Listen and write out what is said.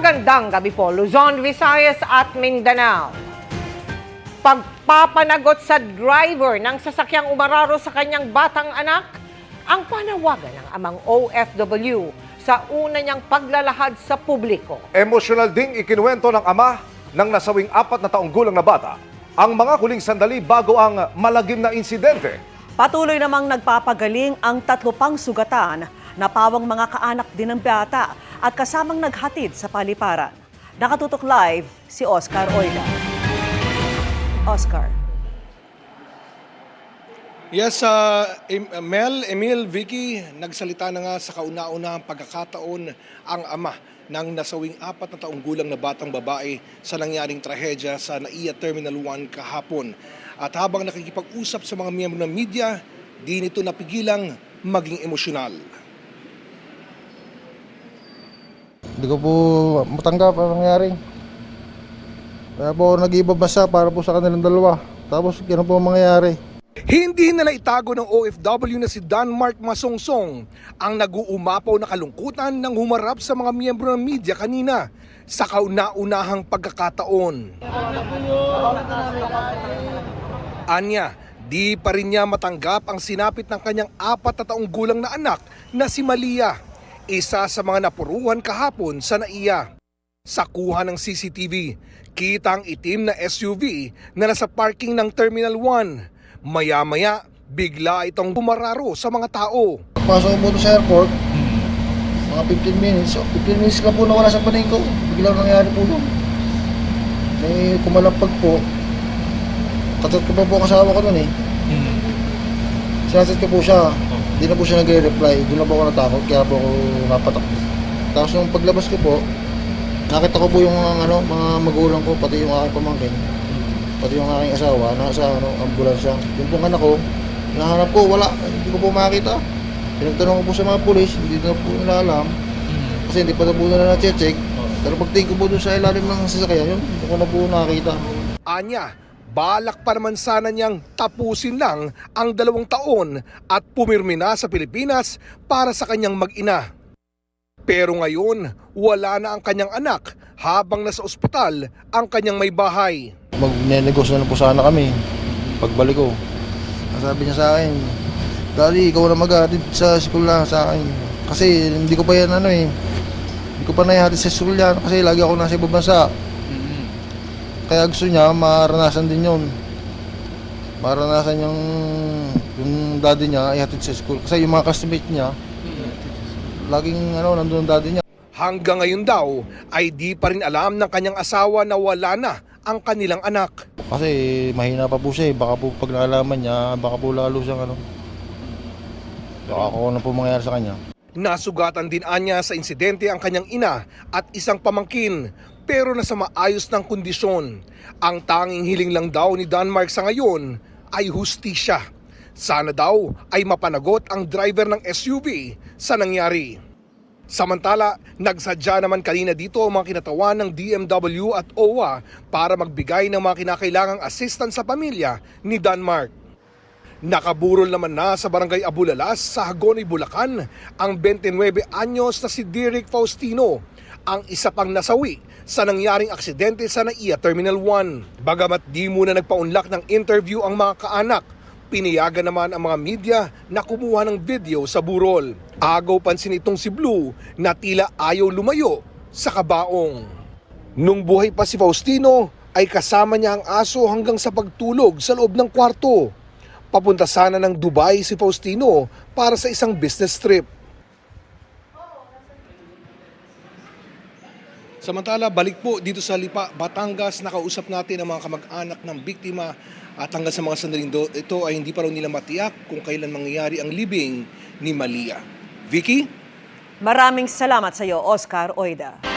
Magandang gabi po, Luzon, Visayas at Mindanao. Pagpapanagot sa driver ng sasakyang umararo sa kanyang batang anak, ang panawagan ng amang OFW sa una niyang paglalahad sa publiko. Emosyonal ding ikinuwento ng ama ng nasawing apat na taong gulang na bata ang mga huling sandali bago ang malagim na insidente. Patuloy namang nagpapagaling ang tatlo pang sugatan na pawang mga kaanak din ng bata at kasamang naghatid sa paliparan. Nakatutok live si Oscar Oida. Oscar. Yes, uh, Mel, Emil, Vicky, nagsalita na nga sa kauna-unahang pagkakataon ang ama ng nasawing apat na taong gulang na batang babae sa nangyaring trahedya sa NAIA Terminal 1 kahapon. At habang nakikipag-usap sa mga miyembro ng media, di nito napigilang maging emosyonal. Hindi ko po matanggap ang nangyari. Kaya po nag-ibabasa para po sa kanilang dalawa. Tapos gano'n po ang mangyayari. Hindi nila itago ng OFW na si Danmark Masongsong ang nag-uumapaw na kalungkutan ng humarap sa mga miyembro ng media kanina sa kauna-unahang pagkakataon. Anya, di pa rin niya matanggap ang sinapit ng kanyang apat na taong gulang na anak na si Malia, isa sa mga napuruhan kahapon sa NAIA. Sa kuha ng CCTV, kita ang itim na SUV na nasa parking ng Terminal 1. Maya-maya, bigla itong bumararo sa mga tao. Pasok doon sa airport, mga 15 minutes. So, 15 minutes ka po nawala sa panig ko. Biglang nangyari po doon. May kumalampag po. Tatat ko pa po ang asawa ko noon eh. Sinasat ko po siya. Hindi na po siya nagre-reply. Doon na po ako natakot. Kaya po ako napatakbo. Tapos nung paglabas ko po, nakita ko po yung mga, ano, mga magulang ko, pati yung aking pamangkin. Pati yung aking asawa, nasa ano, ambulansya. Yung pong anak ko, nahanap ko, wala. Hindi ko po makita. Pinagtanong ko po sa mga pulis, hindi na po nila alam. Kasi hindi pa na po nila na-check. Pero pagtingin ko po doon sa ilalim ng sasakyan, yun, hindi ko na po nakita. Anya, balak pa naman sana niyang tapusin lang ang dalawang taon at pumirmi na sa Pilipinas para sa kanyang mag-ina. Pero ngayon, wala na ang kanyang anak habang nasa ospital ang kanyang may bahay. Magne-negosyo na po sana kami. Pagbalik ko. Sabi niya sa akin, Daddy, ikaw na maghatid sa school sa akin. Kasi hindi ko pa yan ano eh. Hindi ko pa naihatid sa school kasi lagi ako nasa ibang bansa. Kaya gusto niya maranasan din yun. Maranasan yung, yung daddy niya ihatid sa school. Kasi yung mga classmate niya, laging ano, nandun ang daddy niya. Hanggang ngayon daw ay di pa rin alam ng kanyang asawa na wala na ang kanilang anak. Kasi mahina pa po siya eh. Baka po pag naalaman niya, baka po lalo siyang ano. Baka ako na po mangyayari sa kanya. Nasugatan din anya sa insidente ang kanyang ina at isang pamangkin pero nasa maayos ng kondisyon. Ang tanging hiling lang daw ni Denmark sa ngayon ay hustisya. Sana daw ay mapanagot ang driver ng SUV sa nangyari. Samantala, nagsadya naman kanina dito ang mga kinatawan ng DMW at OWA para magbigay ng mga kinakailangang assistance sa pamilya ni Denmark. Nakaburol naman na sa barangay Abulalas sa Hagonoy, Bulacan ang 29 anyos na si Derek Faustino, ang isa pang nasawi sa nangyaring aksidente sa NAIA Terminal 1. Bagamat di muna nagpaunlak ng interview ang mga kaanak, piniyagan naman ang mga media na kumuha ng video sa burol. Agaw pansin itong si Blue na tila ayaw lumayo sa kabaong. Nung buhay pa si Faustino, ay kasama niya ang aso hanggang sa pagtulog sa loob ng kwarto. Papunta sana ng Dubai si Faustino para sa isang business trip. Samantala, balik po dito sa Lipa, Batangas, nakausap natin ang mga kamag-anak ng biktima at hanggang sa mga sandaling do, ito ay hindi pa raw nila matiyak kung kailan mangyayari ang libing ni Malia. Vicky? Maraming salamat sa iyo, Oscar Oida.